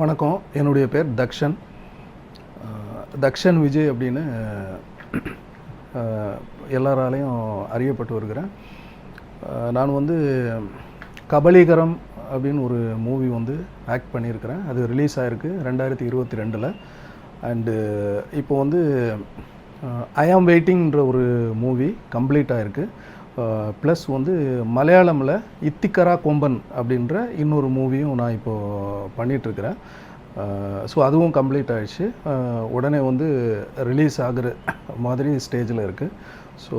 வணக்கம். என்னுடைய பேர் தக்ஷன். தக்ஷன் விஜய் அப்படின்னு எல்லாராலையும் அறியப்பட்டு வருகிறேன். நான் வந்து கபலீகரம் அப்படின்னு ஒரு மூவி வந்து ஆக்ட் பண்ணியிருக்கிறேன். அது ரிலீஸ் ஆகிருக்கு ரெண்டாயிரத்தி இருபத்தி ரெண்டில். அண்டு இப்போ வந்து ஐ ஆம் வெயிட்டிங்ன்ற ஒரு மூவி கம்ப்ளீட் ஆகிருக்கு ப்ளஸ் வந்து மலையாளமில் இத்திக்கரா கொம்பன் அப்படின்ற இன்னொரு மூவியும் நான் இப்போது பண்ணிகிட்ருக்கிறேன் ஸோ அதுவும் கம்ப்ளீட் ஆகிடுச்சு உடனே வந்து ரிலீஸ் ஆகிற மாதிரி ஸ்டேஜில் இருக்குது ஸோ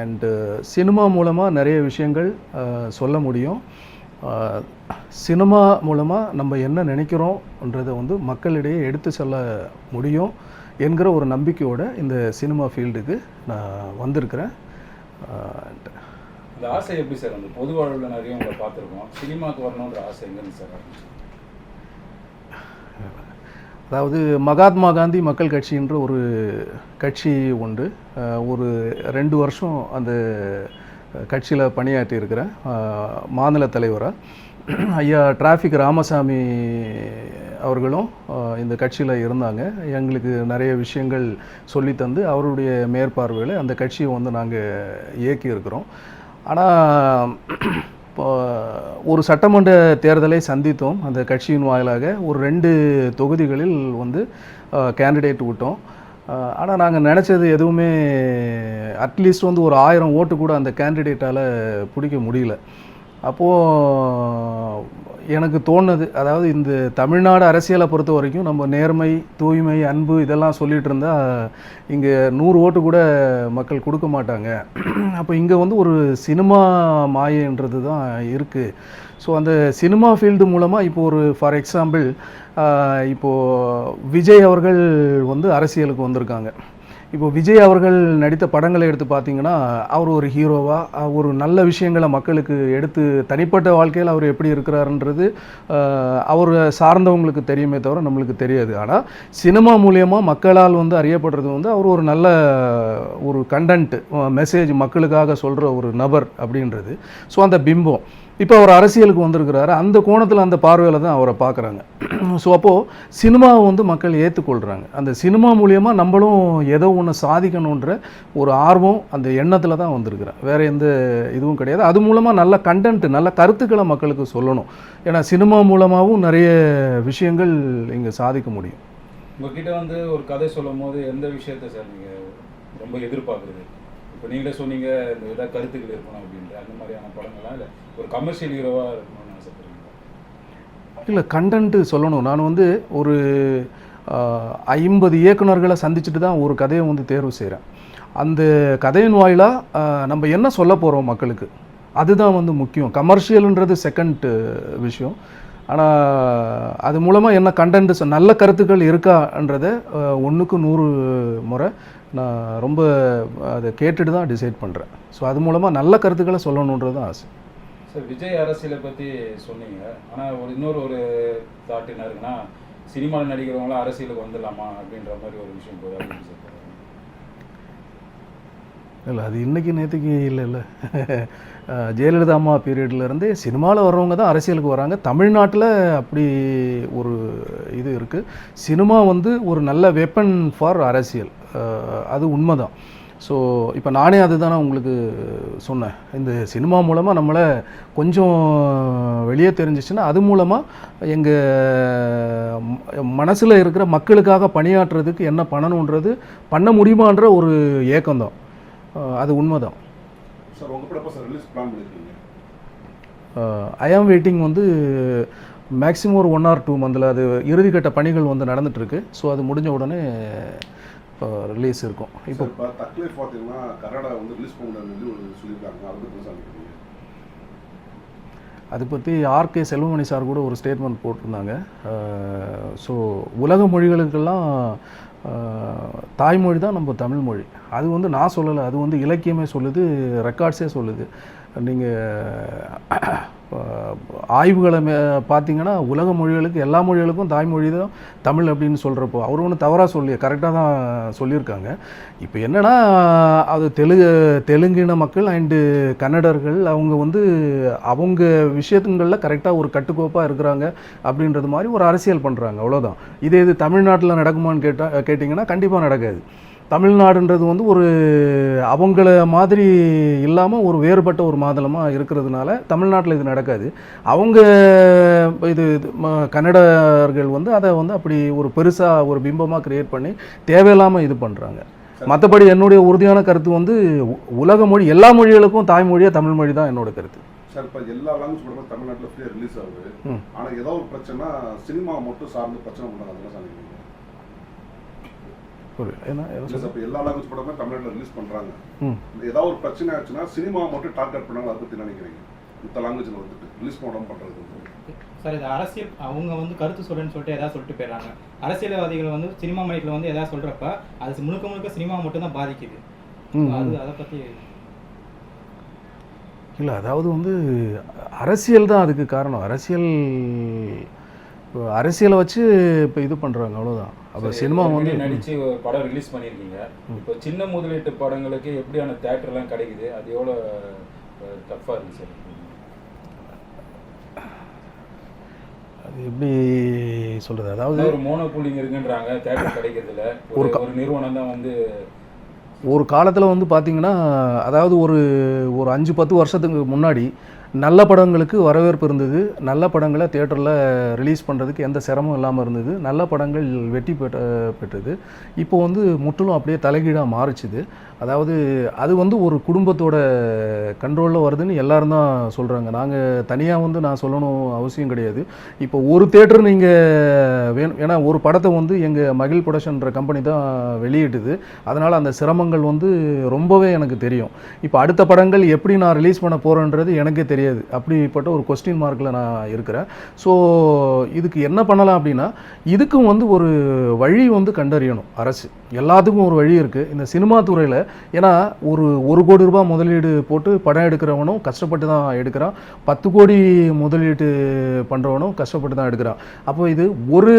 அண்டு சினிமா மூலமாக நிறைய விஷயங்கள் சொல்ல முடியும். சினிமா மூலமாக நம்ம என்ன நினைக்கிறோன்றதை வந்து மக்களிடையே எடுத்து செல்ல முடியும் என்கிற ஒரு நம்பிக்கையோடு இந்த சினிமா ஃபீல்டுக்கு நான் வந்திருக்கிறேன். இந்த ஆசை எப்படி சார்? அந்த பொது வாழ்வில் நிறைய உங்களை பார்த்துருக்கோம். சினிமாவுக்கு வரணுன்ற ஆசை எங்கேருந்து சார் அதாவது மகாத்மா காந்தி மக்கள் கட்சின்ற ஒரு கட்சி உண்டு. ஒரு ரெண்டு வருஷம் அந்த கட்சியில் பணியாற்றி இருக்கிறேன் மாநில தலைவராக ஐயா டிராஃபிக் ராமசாமி அவர்களும் இந்த கட்சியில் இருந்தாங்க. எங்களுக்கு நிறைய விஷயங்கள் சொல்லி தந்து அவருடைய மேற்பார்வையில் அந்த கட்சியை வந்து நாங்கள் இயக்கி இருக்கிறோம். ஆனால் இப்போ ஒரு சட்டமன்ற தேர்தலை சந்தித்தோம். அந்த கட்சியின் வாயிலாக ஒரு ரெண்டு தொகுதிகளில் வந்து கேண்டிடேட் விட்டோம். ஆனால் நாங்கள் நினச்சது எதுவுமே அட்லீஸ்ட் வந்து ஒரு ஆயிரம் ஓட்டு கூட அந்த கேண்டிடேட்டால் பிடிக்க முடியல. அப்போது எனக்கு தோணுது அதாவது இந்த தமிழ்நாடு அரசியலை பொறுத்த வரைக்கும் நம்ம நேர்மை தூய்மை அன்பு இதெல்லாம் சொல்லிகிட்டு இருந்தால் இங்கே நூறு ஓட்டு கூட மக்கள் கொடுக்க மாட்டாங்க. அப்போ இங்கே வந்து ஒரு சினிமா மாயன்றது தான் இருக்குது ஸோ அந்த சினிமா ஃபீல்டு மூலமாக இப்போ ஒரு ஃபார் எக்ஸாம்பிள் இப்போது விஜய் அவர்கள் வந்து அரசியலுக்கு வந்திருக்காங்க. இப்போ விஜய் அவர்கள் நடித்த படங்களை எடுத்து பார்த்தீங்கன்னா அவர் ஒரு ஹீரோவாக ஒரு நல்ல விஷயங்களை மக்களுக்கு எடுத்து தனிப்பட்ட வாழ்க்கையில் அவர் எப்படி இருக்கிறாருன்றது அவர் சார்ந்தவங்களுக்கு தெரியுமே தவிர நம்மளுக்கு தெரியாது. ஆனால் சினிமா மூலியமாக மக்களால் வந்து அறியப்படுறது வந்து அவர் ஒரு நல்ல ஒரு கண்டென்ட் மெசேஜ் மக்களுக்காக சொல்கிற ஒரு நபர் அப்படின்றது. ஸோ அந்த பிம்பம். இப்போ அவர் அரசியலுக்கு வந்திருக்கிறாரு. அந்த கோணத்தில் அந்த பார்வையில் தான் அவரை பார்க்குறாங்க. ஸோ அப்போது சினிமாவை வந்து மக்கள் ஏற்றுக்கொள்கிறாங்க அந்த சினிமா மூலியமாக நம்மளும் ஏதோ ஒன்று சாதிக்கணுன்ற ஒரு ஆர்வம் அந்த எண்ணத்தில் தான் வந்திருக்கிறேன் வேறு எந்த இதுவும் கிடையாது. அது மூலமாக நல்ல கண்டென்ட் நல்ல கருத்துக்களை மக்களுக்கு சொல்லணும். ஏன்னா சினிமா மூலமாகவும் நிறைய விஷயங்கள் இங்கே சாதிக்க முடியும். உங்ககிட்ட வந்து ஒரு கதை சொல்லும் போது எந்த விஷயத்த சார் நீங்கள் ரொம்ப எதிர்பார்க்குறது இப்போ நீங்களே சொன்னீங்க இந்த ஏதாவது கருத்துக்கள் இருக்கணும் அப்படின்ட்டு அந்த மாதிரியான படங்கள்லாம் இல்லை. ஒரு கமர்ஷியல் ஹீரோவாக இருக்கணும்னு ஆசைப்படுறீங்களா? இல்லை கண்டென்ட்டு சொல்லணும். நான் வந்து ஒரு ஐம்பது இயக்குனர்களை சந்திச்சுட்டு தான் ஒரு கதையை வந்து தேர்வு செய்கிறேன் அந்த கதையின் வாயிலாக நம்ம என்ன சொல்ல போகிறோம் மக்களுக்கு? அதுதான் வந்து முக்கியம். கமர்ஷியலுன்றது செகண்ட் விஷயம். ஆனால் அது மூலமாக என்ன கண்டென்ட் நல்ல கருத்துக்கள் இருக்கான்றதை ஒன்றுக்கு நூறு முறை நான் ரொம்ப அதை கேட்டுட்டு தான் டிசைட் பண்ணுறேன் ஸோ அது மூலமாக நல்ல கருத்துக்களை சொல்லணுன்றது தான் ஆசை. சார் விஜய் அரசியலை பற்றி சொன்னீங்க. ஆனால் ஒரு இன்னொரு ஒரு தாட் என்ன இருக்குன்னா சினிமாவில் நடிக்கிறவங்களாம் அரசியலுக்கு வந்துடலாமா அப்படின்ற மாதிரி ஒரு விஷயம் போகுது சார். பாக்குறீங்க? இல்லை அது இன்றைக்கி நேற்றுக்கு இல்லை இல்லை ஜெயலலிதா அம்மா பீரியட்லேருந்தே சினிமாவில் வர்றவங்க தான் அரசியலுக்கு வராங்க. தமிழ்நாட்டில் அப்படி ஒரு இது இருக்குது சினிமா வந்து ஒரு நல்ல வெப்பன் ஃபார் அரசியல். அது உண்மைதான். ஸோ இப்போ நானே அதுதானே உங்களுக்கு சொன்னேன். இந்த சினிமா மூலமாக நம்மளை கொஞ்சம் வெளியே தெரிஞ்சிச்சுன்னா அது மூலமாக எங்கள் மனசில் இருக்கிற மக்களுக்காக பணியாற்றுறதுக்கு என்ன பண்ணணுன்றது பண்ண முடியுமான்ற ஒரு ஏக்கம்தான். அது உண்மைதான். சார் உங்க படம் எப்போ சார் ரிலீஸ் பிளான் பண்ணிருக்கீங்க. ஐ ஆம் வெயிட்டிங் வந்து மேக்ஸிமம் ஒரு ஒன் ஆர் டூ மந்தில் அது இறுதிக்கட்ட பணிகள் வந்து நடந்துட்டுருக்கு ஸோ அது முடிஞ்ச உடனே ரிலீஸ் இருக்கும். இப்போ தக்லீஃப் பார்த்தீங்கன்னா கன்னடா வந்து ரிலீஸ் பண்ண சொல்லியிருக்காங்க. அதை பற்றி அதை பற்றி ஆர்கே செல்வமணி சார் கூட ஒரு ஸ்டேட்மெண்ட் போட்டிருந்தாங்க. ஸோ உலக மொழிகளுக்கெல்லாம் தாய்மொழி தான் நம்ம தமிழ் மொழி. அது வந்து நான் சொல்லலை அது வந்து இலக்கியமே சொல்லுது ரெக்கார்ட்ஸே சொல்லுது. நீங்கள் ஆய்வுகளை மே பார்த்தீங்கன்னா உலக மொழிகளுக்கு எல்லா மொழிகளுக்கும் தாய்மொழி தான் தமிழ் அப்படின்னு சொல்கிறப்போ அவர் ஒன்றும் தவறாக சொல்லி கரெக்டாக தான் சொல்லியிருக்காங்க. இப்போ என்னென்னா அது தெலுங்கு தெலுங்கின மக்கள் அண்டு கன்னடர்கள் அவங்க வந்து அவங்க விஷயத்துங்களில் கரெக்டாக ஒரு கட்டுக்கோப்பாக இருக்கிறாங்க அப்படின்றது மாதிரி ஒரு அரசியல் பண்ணுறாங்க அவ்வளோதான் இதே இது தமிழ்நாட்டில் நடக்குமான்னு கேட்டால் கேட்டிங்கன்னா கண்டிப்பாக நடக்காது. தமிழ்நாடுன்றது வந்து ஒரு அவங்கள மாதிரி இல்லாமல் ஒரு வேறுபட்ட ஒரு மாநிலமாக இருக்கிறதுனால தமிழ்நாட்டில் இது நடக்காது. அவங்க இது கன்னடர்கள் வந்து அதை வந்து அப்படி ஒரு பெருசாக ஒரு பிம்பமாக கிரியேட் பண்ணி தேவையில்லாமல் இது பண்ணுறாங்க மற்றபடி என்னுடைய உறுதியான கருத்து வந்து உலக மொழி எல்லா மொழிகளுக்கும் தாய்மொழியாக தமிழ் மொழி தான் என்னோட கருத்து. சார் இப்போ எல்லா லாங்குவேஜ் படமும் தமிழ்நாட்டில் ஃப்ரீயாக ரிலீஸ் ஆகுது. ஆனால் ஏதோ ஒரு பிரச்சனை சினிமா மட்டும் சார்ந்து பிரச்சனை பண்ணாங்க அதெல்லாம் புரியல ஏன்னா இப்போ எல்லா லாங்குவேஜ் படமும் தமிழ்நாட்டில் ரிலீஸ் பண்ணுறாங்க ஏதாவது ஒரு பிரச்சனை ஆச்சுன்னா சினிமா மட்டும் டார்கெட் பண்ணாங்க அதை பற்றி நினைக்கிறீங்க? மற்ற லாங்குவேஜில் வந்துட்டு ரிலீஸ் பண்ண பண்ணுறது சார் இது அரசியல் அவங்க வந்து கருத்து சொல்றேன்னு சொல்லிட்டு ஏதாவது சொல்லிட்டு போயிடுறாங்க. அரசியல்வாதிகள் வந்து சினிமா மையத்தில் வந்து ஏதாவது சொல்றப்ப அது முழுக்க முழுக்க சினிமா மட்டும் தான் பாதிக்குது. அது அதை பத்தி இல்லை அதாவது வந்து அரசியல் தான் அதுக்கு காரணம். அரசியல் இப்போ அரசியலை வச்சு இப்போ இது பண்ணுறாங்க அவ்வளோதான் அப்போ சினிமா வந்து ஒரு படம் ரிலீஸ் பண்ணியிருக்கீங்க. இப்போ சின்ன முதலீட்டு படங்களுக்கு எப்படியான தேட்டர்லாம் கிடைக்குது? அது எவ்வளோ டஃப்பாக இருக்கு சார்? அது எப்படி சொல்கிறது அதாவது ஒரு மோனோபூலிங் இருக்குன்றாங்க தேட்டர் கிடைக்கிறதுல. ஒரு நிறுவனம் தான் வந்து ஒரு காலத்தில் வந்து பார்த்திங்கன்னா அதாவது ஒரு ஒரு அஞ்சு பத்து வருஷத்துக்கு முன்னாடி நல்ல படங்களுக்கு வரவேற்பு இருந்தது. நல்ல படங்களை தேட்டரில் ரிலீஸ் பண்ணுறதுக்கு எந்த சிரமம் இல்லாமல் இருந்தது. நல்ல படங்கள் வெற்றி பெற்ற பெற்றது. இப்போ வந்து முற்றிலும் அப்படியே தலைகீழாக மாறிச்சுது. அதாவது அது வந்து ஒரு குடும்பத்தோட கண்ட்ரோலில் வருதுன்னு எல்லாரும் தான் சொல்கிறாங்க நாங்கள் தனியாக வந்து நான் சொல்லணும் அவசியம் கிடையாது. இப்போ ஒரு தேட்டர் நீங்கள் வேணும் ஏன்னா ஒரு படத்தை வந்து எங்கள் மகிழ் ப்ரொடக்ஷன்ற கம்பெனி தான் வெளியிட்டுது. அதனால் அந்த சிரமங்கள் வந்து ரொம்பவே எனக்கு தெரியும். இப்போ அடுத்த படங்கள் எப்படி நான் ரிலீஸ் பண்ண போகிறேன்றது எனக்கே தெரியாது. அப்படிப்பட்ட ஒரு கொஸ்டின் மார்க்கில் நான் இருக்கிறேன். ஸோ இதுக்கு என்ன பண்ணலாம் அப்படின்னா இதுக்கும் வந்து ஒரு வழி வந்து கண்டறியணும் அரசு. எல்லாத்துக்கும் ஒரு வழி இருக்குது இந்த சினிமா துறையில் ஏன்னா ஒரு ஒரு கோடி ரூபாய் முதலீடு போட்டு படம் எடுக்கிறவனும் கஷ்டப்பட்டு தான் எடுக்கிறான். பத்து கோடி முதலீட்டு பண்ணுறவனும் கஷ்டப்பட்டு தான் எடுக்கிறான். அப்போ இது ஒரு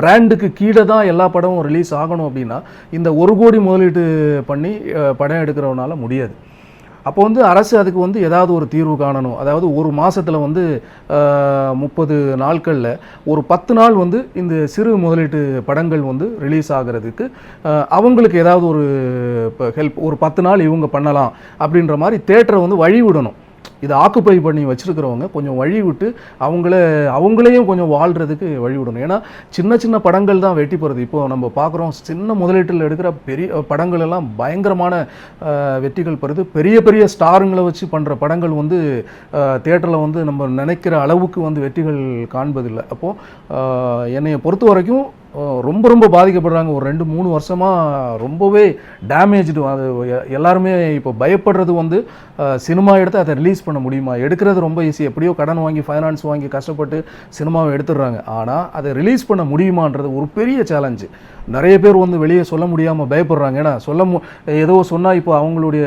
பிராண்டுக்கு கீழே தான் எல்லா படமும் ரிலீஸ் ஆகணும் அப்படின்னா இந்த ஒரு கோடி முதலீட்டு பண்ணி படம் எடுக்கிறவனால முடியாது. அப்போ வந்து அரசு அதுக்கு வந்து ஏதாவது ஒரு தீர்வு காணணும். அதாவது ஒரு மாதத்தில் வந்து முப்பது நாட்களில் ஒரு பத்து நாள் வந்து இந்த சிறு முதலீட்டு படங்கள் வந்து ரிலீஸ் ஆகிறதுக்கு அவங்களுக்கு ஏதாவது ஒரு ஹெல்ப் ஒரு பத்து நாள் இவங்க பண்ணலாம் அப்படின்ற மாதிரி தேட்டரை வந்து வழி விடணும் இதை ஆக்குப்பை பண்ணி வச்சுருக்கிறவங்க கொஞ்சம் வழி விட்டு அவங்கள அவங்களையும் கொஞ்சம் வாழ்கிறதுக்கு வழி விடணும் ஏன்னா சின்ன சின்ன படங்கள் தான் வெட்டி போகிறது இப்போ நம்ம பார்க்குறோம் சின்ன முதலீட்டில் எடுக்கிற பெரிய படங்கள் எல்லாம் பயங்கரமான வெற்றிகள் பெறுது. பெரிய பெரிய ஸ்டாருங்களை வச்சு பண்ணுற படங்கள் வந்து தேட்டரில் வந்து நம்ம நினைக்கிற அளவுக்கு வந்து வெற்றிகள் காண்பதில்லை. அப்போது என்னைய பொறுத்த வரைக்கும் ரொம்ப ரொம்ப பாதிக்கப்படுறாங்க. ஒரு ரெண்டு மூணு வருஷமாக ரொம்பவே டேமேஜ்டு அது எல்லாருமே இப்போ பயப்படுறது வந்து சினிமா எடுத்து அதை ரிலீஸ் பண்ண முடியுமா? எடுக்கிறது ரொம்ப ஈஸி எப்படியோ கடன் வாங்கி ஃபைனான்ஸ் வாங்கி கஷ்டப்பட்டு சினிமாவை எடுத்துடுறாங்க. ஆனால் அதை ரிலீஸ் பண்ண முடியுமான்றது ஒரு பெரிய சேலஞ்சு நிறைய பேர் வந்து வெளியே சொல்ல முடியாமல் பயப்படுறாங்க. ஏன்னா சொல்ல மு ஏதோ சொன்னால் இப்போ அவங்களுடைய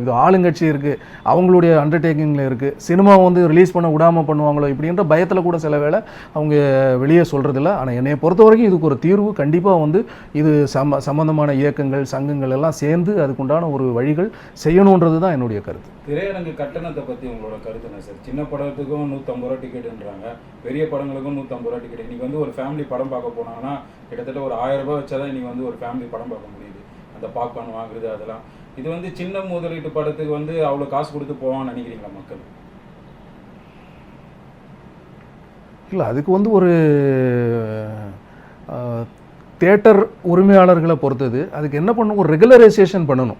இது ஆளுங்கட்சி இருக்குது அவங்களுடைய அண்டர்டேக்கிங்கில் இருக்குது சினிமா வந்து ரிலீஸ் பண்ண விடாமல் பண்ணுவாங்களோ இப்படின்ற பயத்தில் கூட சில வேளை அவங்க வெளியே சொல்கிறதில்ல ஆனால் என்னை பொறுத்த வரைக்கும் இது இதுக்கு ஒரு தீர்வு. கண்டிப்பாக வந்து இது சம்ம சம்மந்தமான இயக்கங்கள் சங்கங்கள் எல்லாம் சேர்ந்து அதுக்குண்டான ஒரு வழிகள் செய்யணுன்றது தான் என்னுடைய கருத்து. திரையரங்கு கட்டணத்தை பற்றி உங்களோட கருத்து என்ன சார்? சின்ன படத்துக்கும் நூற்றம்பது ரூபா டிக்கெட்டுன்றாங்க. பெரிய படங்களுக்கும் நூற்றம்பது ரூபா டிக்கெட் இன்னைக்கு வந்து ஒரு ஃபேமிலி படம் பார்க்க போனாங்கன்னா கிட்டத்தட்ட ஒரு ஆயிரம் ரூபாய் வச்சா தான் இன்னைக்கு வந்து ஒரு ஃபேமிலி படம் பார்க்க முடியுது. அந்த பாப்கார்ன் வாங்குறது அதெல்லாம். இது வந்து சின்ன முதலீட்டு படத்துக்கு வந்து அவ்வளோ காசு கொடுத்து போவான்னு நினைக்கிறீங்களா மக்கள்? இல்லை அதுக்கு வந்து ஒரு தேட்டர் உரிமையாளர்களை பொறுத்தது. அதுக்கு என்ன பண்ணணும்? ஒரு ரெகுலரைசேஷன் பண்ணணும்.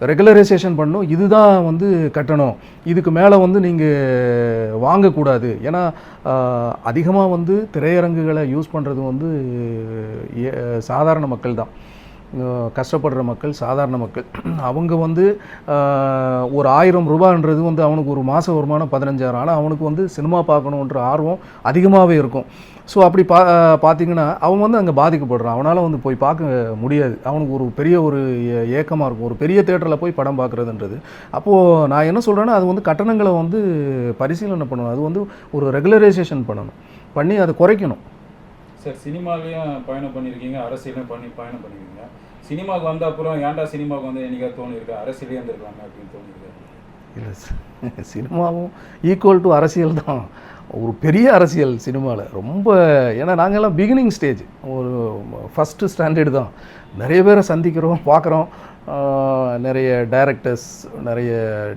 ரெகுலரைசேஷன் பண்ணணும். இதுதான் வந்து கட்டணம். இதுக்கு மேலே வந்து நீங்கள் வாங்கக்கூடாது. ஏன்னா அதிகமாக வந்து திரையரங்குகளை யூஸ் பண்ணுறது வந்து ஏ- சாதாரண மக்கள் தான் கஷ்டப்படுற மக்கள் சாதாரண மக்கள். அவங்க வந்து ஒரு ஆயிரம் ரூபான்றது வந்து அவனுக்கு ஒரு மாத வருமானம் பதினஞ்சாயிரம். ஆனால் அவனுக்கு வந்து சினிமா பார்க்கணுன்ற ஆர்வம் அதிகமாகவே இருக்கும். ஸோ அப்படி பா பார்த்தீங்கன்னா அவன் வந்து அங்கே பாதிக்கப்படுறான். அவனால் வந்து போய் பார்க்க முடியாது. அவனுக்கு ஒரு பெரிய ஒரு ஏக்கமாக இருக்கும். ஒரு பெரிய தேட்டரில் போய் படம் பார்க்குறதுன்றது அப்போது நான் என்ன சொல்கிறேன்னா அது வந்து கட்டணங்களை வந்து பரிசீலனை பண்ணணும். அது வந்து ஒரு ரெகுலரைசேஷன் பண்ணணும். பண்ணி அதை குறைக்கணும். சார் சினிமாலையும் பயணம் பண்ணியிருக்கீங்க அரசியலையும் பண்ணி பயணம் பண்ணியிருக்கீங்க சினிமாவுக்கு வந்த அப்புறம் ஏன்டா சினிமாவுக்கு வந்து என்னைக்கா தோணியிருக்கா? அரசியலே இருந்திருக்கலாமே அப்படின்னு தோணிருக்கு இல்லை சினிமாவும் ஈக்குவல் டு அரசியல் தான். ஒரு பெரிய அரசியல் சினிமாவில் ரொம்ப ஏன்னா நாங்கள்லாம் பிகினிங் ஸ்டேஜ் ஒரு ஃபஸ்ட்டு ஸ்டாண்டர்டு தான். நிறைய பேரை சந்திக்கிறோம் பார்க்குறோம். நிறைய டைரக்டர்ஸ் நிறைய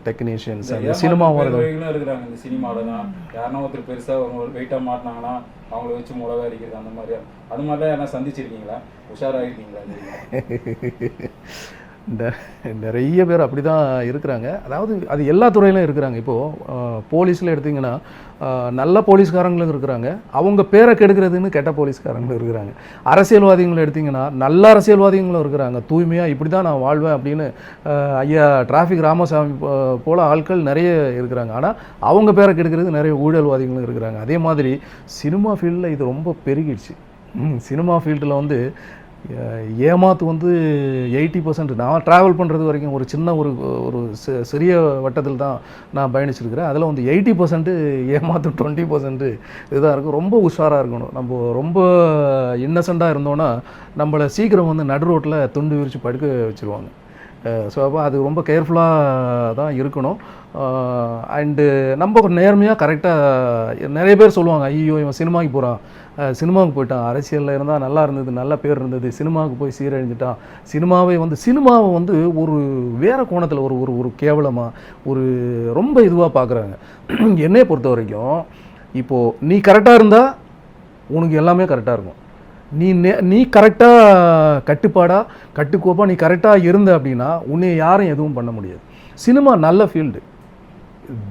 டெக்னீஷியன்ஸ் அந்த சினிமா வருது இருக்கிறாங்க இந்த சினிமாவில் தான். யாருன்னா ஒருத்தர் பெருசாக ஒரு வெயிட்டாக மாட்டினாங்கன்னா அவங்கள வச்சு மிளகா அடிக்கிறது அந்த மாதிரி அது மாதிரிலாம் யாரா சந்திச்சிருக்கீங்களா? உஷாராயிருக்கீங்களா இந்த நிறைய பேர் அப்படி தான் இருக்கிறாங்க. அதாவது அது எல்லா துறையிலும் இருக்கிறாங்க. இப்போது போலீஸில் எடுத்திங்கன்னா நல்ல போலீஸ்காரங்களும் இருக்கிறாங்க. அவங்க பேரை கெடுக்கிறதுன்னு கெட்ட போலீஸ்காரங்களும் இருக்கிறாங்க. அரசியல்வாதிகளை எடுத்திங்கன்னா நல்ல அரசியல்வாதிகளும் இருக்கிறாங்க. தூய்மையாக இப்படி தான் நான் வாழ்வேன் அப்படின்னு ஐயா டிராஃபிக் ராமசாமி போல் ஆட்கள் நிறைய இருக்கிறாங்க. ஆனால் அவங்க பேரை கெடுக்கிறது நிறைய ஊழல்வாதிகளும் இருக்கிறாங்க. அதே மாதிரி சினிமா ஃபீல்டில் இது ரொம்ப பெருகிடுச்சு. சினிமா ஃபீல்டில் வந்து ஏமாத்து வந்து எயிட்டி பர்சன்ட். நான் ட்ராவல் பண்ணுறது வரைக்கும் ஒரு சின்ன ஒரு ஒரு சிறிய வட்டத்தில் தான் நான் பயணிச்சிருக்கிறேன். அதில் வந்து எயிட்டி பர்சன்ட்டு ஏமாத்து டுவெண்ட்டி பர்சன்ட்டு இதுதான் இருக்கும். ரொம்ப உஷாராக இருக்கணும். நம்ம ரொம்ப இன்னசெண்டாக இருந்தோன்னா நம்மளை சீக்கிரம் வந்து நடு ரோட்டில் துண்டு விரித்து படுக்க வச்சுருவாங்க. ஸோ அப்போ அது ரொம்ப கேர்ஃபுல்லாக தான் இருக்கணும். அண்டு நம்ம நேர்மையாக கரெக்டாக நிறைய பேர் சொல்லுவாங்க ஐயோ இவன் சினிமாவுக்கு போகிறான் சினிமாவுக்கு போயிட்டான். அரசியலில் இருந்தால் நல்லா இருந்தது நல்ல பேர் இருந்தது. சினிமாவுக்கு போய் சீரழிஞ்சிட்டான். சினிமாவை வந்து சினிமாவை வந்து ஒரு வேறு கோணத்தில் ஒரு ஒரு ஒரு கேவலமாக ஒரு ரொம்ப இதுவாக பார்க்குறாங்க என்னையை பொறுத்த வரைக்கும் இப்போது நீ கரெக்டாக இருந்தால் உனக்கு எல்லாமே கரெக்டாக இருக்கும். நீ நே நீ கரெக்டாக கட்டுப்பாடாக கட்டுக்கோப்பாக நீ கரெக்டாக இருந்த அப்படின்னா உன்னை யாரும் எதுவும் பண்ண முடியாது. சினிமா நல்ல ஃபீல்டு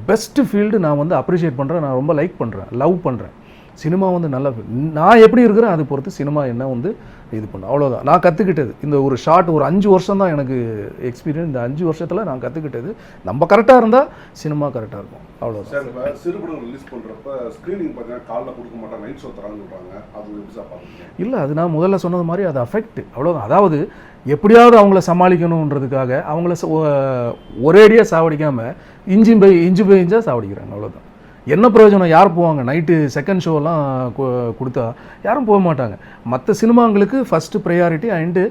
பெஸ்ட்டு ஃபீல்டு நான் வந்து அப்ரிஷியேட் பண்ணுறேன் நான் ரொம்ப லைக் பண்ணுறேன் லவ் பண்ணுறேன் சினிமா வந்து நல்ல நான் எப்படி இருக்கிறேன் அது பொறுத்து சினிமா என்ன வந்து இது பண்ண அவ்வளோதான் நான் கற்றுக்கிட்டது இந்த ஒரு ஷார்ட் ஒரு அஞ்சு வருஷம் தான் எனக்கு எக்ஸ்பீரியன்ஸ் இந்த அஞ்சு வருஷத்தில் நான் கற்றுக்கிட்டது நம்ம கரெக்டாக இருந்தால் சினிமா கரெக்டாக இருக்கும். அவ்வளோதான் சிறுபடங்கள் ரிலீஸ் பண்ணுறப்ப ஸ்க்ரீனிங் பார்த்தீங்கன்னா காலைல கொடுக்க மாட்டாங்க நைட் சொல்கிறாங்க அது இல்லை அது நான் முதல்ல சொன்னது மாதிரி அது அஃபெக்ட் அவ்வளோதான் அதாவது எப்படியாவது அவங்கள சமாளிக்கணுன்றதுக்காக அவங்கள ஒரேடியாக சாவடிக்காமல் இன்ஜின் பை இன்ஜு பை இன்ச்சாக சாவடிக்கிறாங்க. அவ்வளோதான் என்ன பிரயோஜனம்? யார் போவாங்க? நைட்டு செகண்ட் ஷோலாம் கொடுத்தா யாரும் போக மாட்டாங்க. மற்ற சினிமாங்களுக்கு first priority and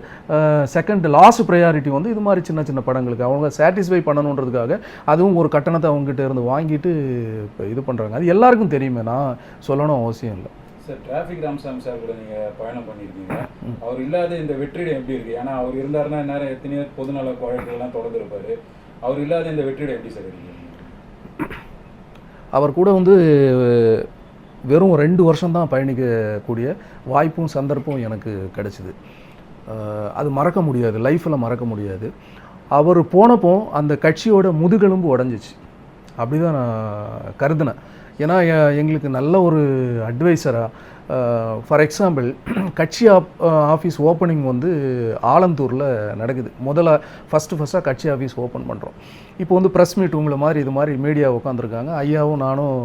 second last priority வந்து இது மாதிரி சின்ன சின்ன படங்களுக்கு. அவங்க சாட்டிஸ்ஃபை பண்ணணுன்றதுக்காக அதுவும் ஒரு கட்டணத்தை அவங்ககிட்ட இருந்து வாங்கிட்டு இப்ப இது பண்ணுறாங்க அது எல்லாருக்கும் தெரியுமே. நான் சொல்லணும் அவசியம் இல்லை. சார் டிராஃபிக் ராமசாமி சார் கூட நீங்க பயணம் பண்ணியிருக்கீங்க. அவர் இல்லாத இந்த வெற்றிடம் எப்படி இருக்கு? ஏன்னா அவர் இருந்தாருன்னா நேரம் எத்தனையோ பொதுநல வழக்குகள்லாம் தொடர்ந்துருப்பாரு. அவர் இல்லாத இந்த வெற்றிடம் எப்படி சார் இருக்கு? அவர் கூட வந்து வெறும் ரெண்டு வருஷம்தான் பயணிக்கக்கூடிய வாய்ப்பும் சந்தர்ப்பம் எனக்கு கிடைச்சிது. அது மறக்க முடியாது லைஃப்பில் மறக்க முடியாது. அவர் போனப்போ அந்த கட்சியோட முதுகெலும்பு உடஞ்சிச்சு. அப்படி தான் நான் கருதினேன். ஏன்னா எங்களுக்கு நல்ல ஒரு அட்வைசராக ஃபார் எக்ஸாம்பிள் கட்சி ஆப் ஆஃபீஸ் ஓப்பனிங் வந்து ஆலந்தூரில் நடக்குது. முதல்ல ஃபஸ்ட்டு ஃபஸ்ட்டாக கட்சி ஆஃபீஸ் ஓப்பன் பண்ணுறோம் இப்போ வந்து ப்ரெஸ் மீட் உங்களை மாதிரி இது மாதிரி மீடியா உட்காந்துருக்காங்க ஐயாவும் நானும்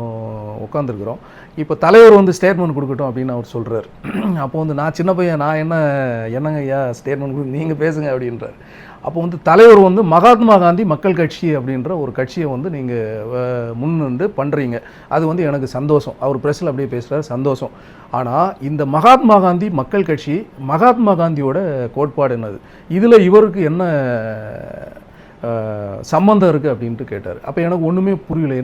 உட்காந்துருக்குறோம் இப்போ தலைவர் வந்து ஸ்டேட்மெண்ட் கொடுக்கட்டும் அப்படின்னு அவர் சொல்கிறார் அப்போ வந்து நான் சின்ன பையன் நான் என்ன என்னங்க ஐயா ஸ்டேட்மெண்ட் கொடுக்க நீங்கள் பேசுங்க அப்படின்றார். அப்போ வந்து தலைவர் வந்து மகாத்மா காந்தி மக்கள் கட்சி அப்படின்ற ஒரு கட்சியை வந்து நீங்கள் முன்னின்று பண்ணுறீங்க அது வந்து எனக்கு சந்தோஷம். அவர் ப்ரெஸ்ஸில் அப்படியே பேசுகிறார் சந்தோஷம். ஆனால் இந்த மகாத்மா காந்தி மக்கள் கட்சி மகாத்மா காந்தியோட கோட்பாடு என்னது? இதில் இவருக்கு என்ன சம்மந்தம் இருக்குது அப்படின்ட்டு கேட்டார். அப்போ எனக்கு ஒன்றுமே புரியல.